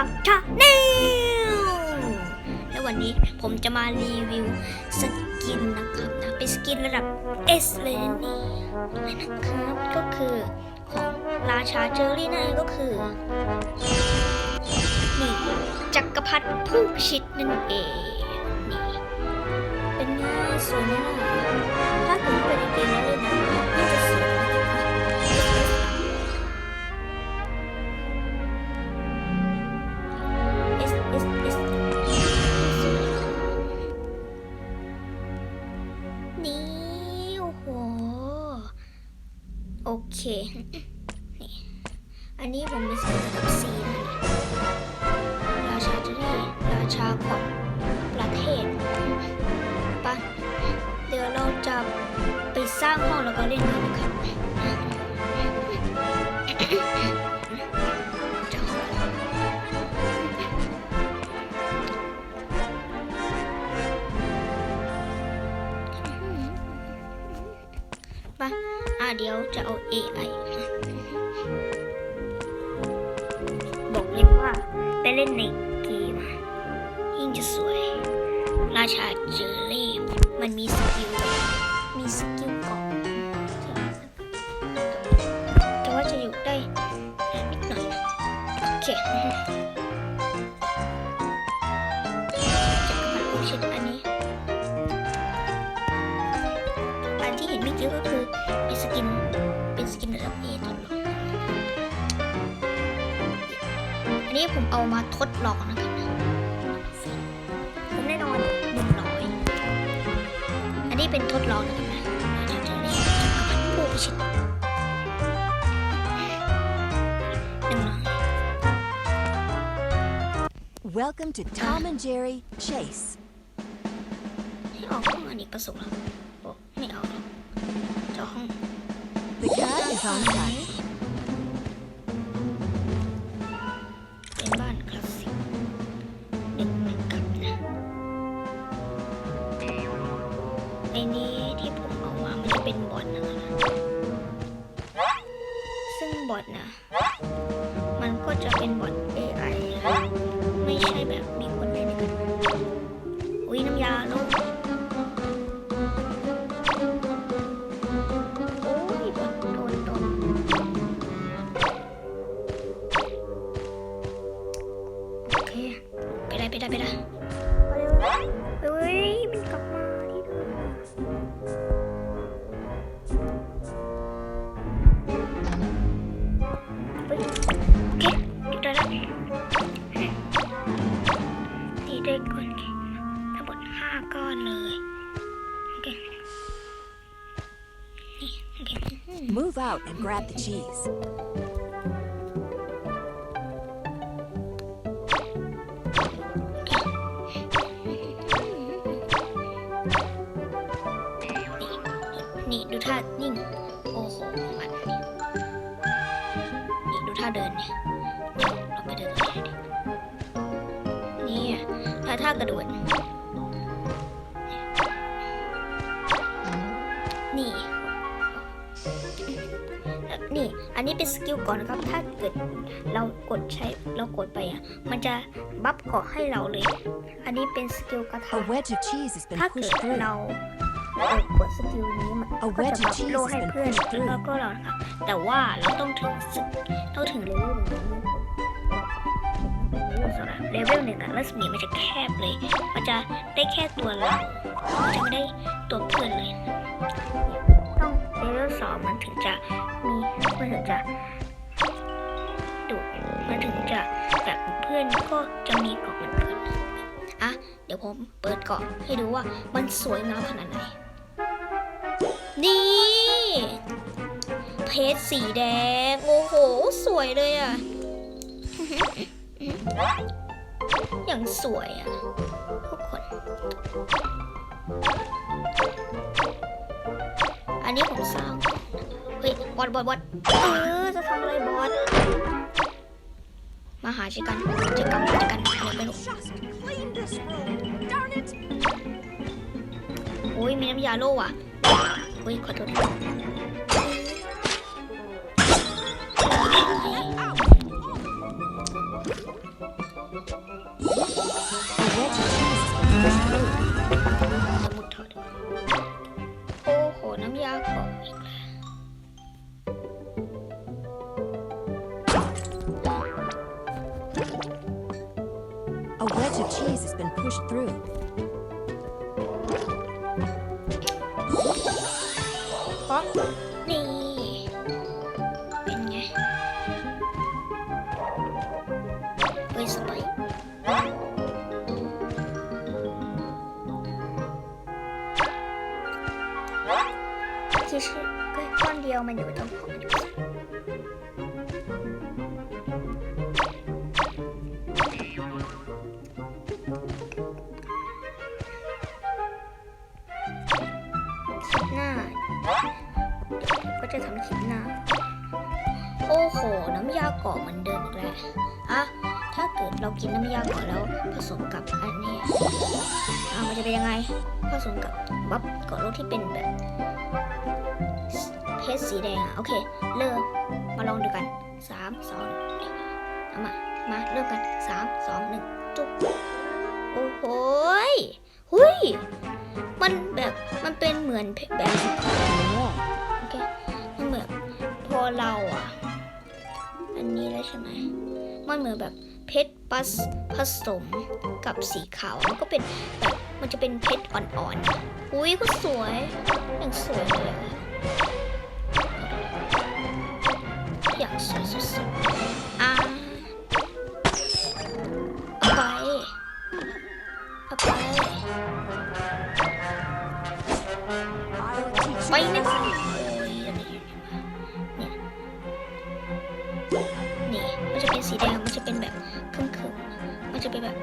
คังชาแนลและวันนี้ผมจะมารีวิวสกินนะครับนะเป็นสกินระดับ S เลยนี่นะครับก็คือของราชาเจอรี่นั่นเองก็คือนี่จักรพรรดิผู้พิชิตนั่นเองนี่เป็นไงสวยไหมล่ะ โอเค นี่ อันนี้ผมมีสกิลระดับซีนะราชาจะได้ราชาของประเทศไปะเดี๋ยวเราจะไปสร้างห้องแล้วก็เล่นกันนะครับ เดี๋ยวจะเอา AI บอกเลยว่าไปเล่นในเกมยิ่งจะสวย ราชาเจอรี่ มันมีสกิลมีสกิลก่อน นที่เห็นเมื่อกี้ก็คือเป็นสกินเป็นสกินระดับเอทดลองอันนี้ผมเอามาทดลองนะครับผมแน่นอนหนึ่งร้อยอันนี้เป็นทดลองนะครับนะเราจะจะเรียกจักรพรรดิผู้พิชิตหนึ่งร้อย Welcome to Tom and Jerry Chase. ออกห้องอเนกประสงค์เหร จะห้อง The cat is on site. เป็นบ้านคลาสสิกหนึ่งหนึ่งครับนะไอ้นี้ที่ผมเอามามันจะเป็นบอทนะครับนะซึ่งบอทนะ มันก็จะเป็นบอท AI นะ ไปได้ไปได้ไปได้เฮ้ยมันกลับมาที่เดิมเฮ้ยโอเคหยุดได้แล้วตีได้ก่อนทั้งหมดห้าก้อนเลยโอเคนี่โอเค Move out and grab the cheese. นี่ดูท่านิ่ง โอ้โหมันนี่นี่ดูท่าเดินเนี่ยเราไปเดินตรงไหนดินี่ถ้าท่ากระโดดนี่ นี่ อันนี้เป็นสกิลก่อนนะครับ ถ้าเกิดเรากดใช้เรากดไปอะ มันจะบัฟเกาะให้เราเลย อันนี้เป็นสกิลกระ A ถาง wedge of cheese has been ถ้าเกิด pushed through. เราเอ่อ กดสกิลนี้มัน A ก็จะ wedge บั of ฟ cheese โล has ให้ been เพื่อน pushed แล้ว through. ก็เรานะคะแต่ว่าเราต้องถึงสึกต้องถึงเลเวลหนึ่งเลเวลหนึ่งอะรัศมีมันจะแคบเลย มันจะได้แค่ตัวเรามันจะไม่ได้ตัวเพื่อนเลย ต้องเลเวลสองมันถึงจะมีมันถึงจะดุมันถึงจะแบบเพื่อนก็จะมีเกาะเหมือนกันอะเดี๋ยวผมเปิดเกาะให้ดูว่ามันสวยงามขนาดไหน นี่ เพชรสีแดง โอ้โห สวยเลยอะ อย่างสวยอะ ทุกคน อันนี้ผมสร้างเฮ้ย บอสบอสบอสเออ จะทำอะไรบอสมาหาเจอกันเจอกันเจอกันอะไรไม่รู้โอ้ยมีน้ำยาโล่อะ อ้ยขอโทษ A wedge of cheese has been pushed through. สมุดถอดโอ้โห น้ำยาเกาะอีกแล้ว A wedge of cheese has been pushed through. นี่ เป็นไงเฮ้ยสบายที่ชื่อก็ก้อนเดียวมันอยู่ จะทำคลิปหน้า โอ้โห น้ำยาเกาะเหมือนเดิมอีกแล้วอะถ้าเกิดเรากินน้ำยาเกาะแล้วผสมกับอันนี้อะมันจะเป็นยังไง ผสมกับบัฟเกาะโลกที่เป็นแบบเพชรสีแดงอะ โอเค เริ่ม มาลองดูกันสามสองเอามา มาเริ่มกันสามสองหนึ่งจุ๊บโอ้โหยหุยมันแบบ มันเป็นเหมือนแบบโอเค มันเหมือนพอเราอะ อันนี้แล้วใช่ไหมมันเหมือนแบบเพชรปัสผสมกับสีขาวมันก็เป็นแบบมันจะเป็นเพชรอ่อนๆอ,อุ้ยก็สวยอย่างสวยเลยอะอย่างสวยสุดๆ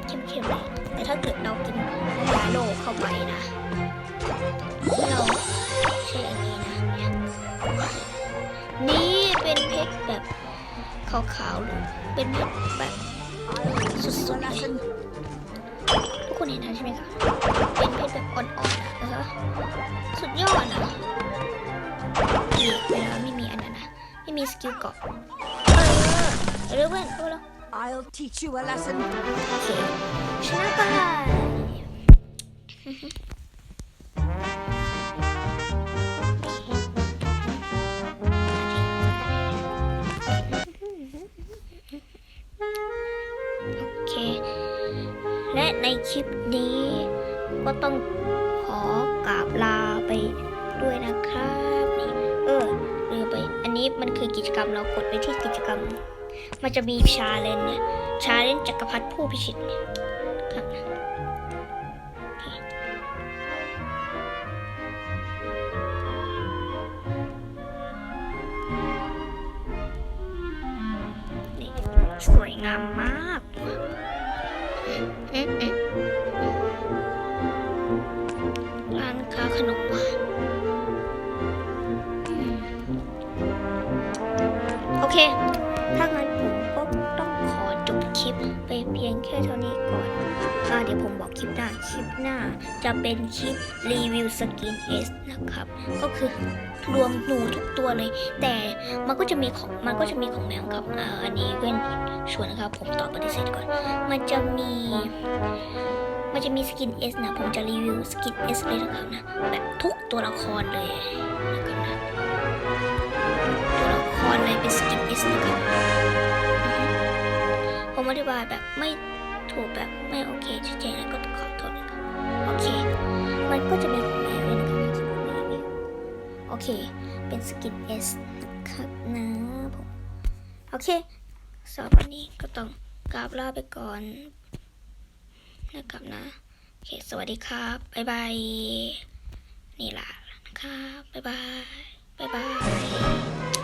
เป็นแบบเข้มๆเลยแต่ถ้าเกิดเรากินยาโลเข้าไปนะเราใช้อันนี้นะเนี่ยนี่เป็นเพชรแบบขาวๆหรือเป็นเพชรแบบสุดๆเลยทุกคนเห็นนะใช่ไหมคะเป็นเพชรแบบอ่อนๆนะเออสุดยอดนะนี่เวลาไม่มีอันนั้นนะไม่มีสกิลเกาะเออเร็วเพื่อนเร็วเร็ว I'll teach you a lesson. โอเคชนะไปโอเค และในคลิปนี้ ก็ต้องขอกราบลาไปด้วยนะครับนี่เออลืมไป อันนี้มันคือกิจกรรมเรากดไปที่กิจกรรม มันจะมีชาเลนเนี่ยชาเลนจักรพรรดิผู้พิชิตเนี่ยครับสวยงามมาก เพียงแค่เท่านี้ก่อนอ่าเดี๋ยวผมบอกคลิปหน้า คลิปหน้าจะเป็นคลิปรีวิวสกินเอสนะครับ ก็คือรวมหนูทุกตัวเลย แต่มันก็จะมีของมันก็จะมีของแมวครับอ่าอันนี้เว้นชวนนะครับ ผมตอบปฏิเสธก่อน มันจะมีมันจะมีสกินเอสนะผมจะรีวิวสกินเอสเลยนะครับนะแบบทุกตัวละครเลยนะครับนะตัวละครเลยเป็นสกินเอสนะครับ อือธิบายแบบไม่ถูกแบบไม่โอเคชัดเจนแล้วก็ขอโทษนะครับโอเค มันก็จะมีของแมวด้วยนะครับที่ผมรีวิวโอเค เป็นสกินเอสนะครับนะผมโอเคสำหรับวันนี้ก็ต้องกราบลาไปก่อนนะครับนะโอเคสวัสดีครับบ๊ายบายนี่ล่ะนะครับบ๊ายบายบ๊ายบาย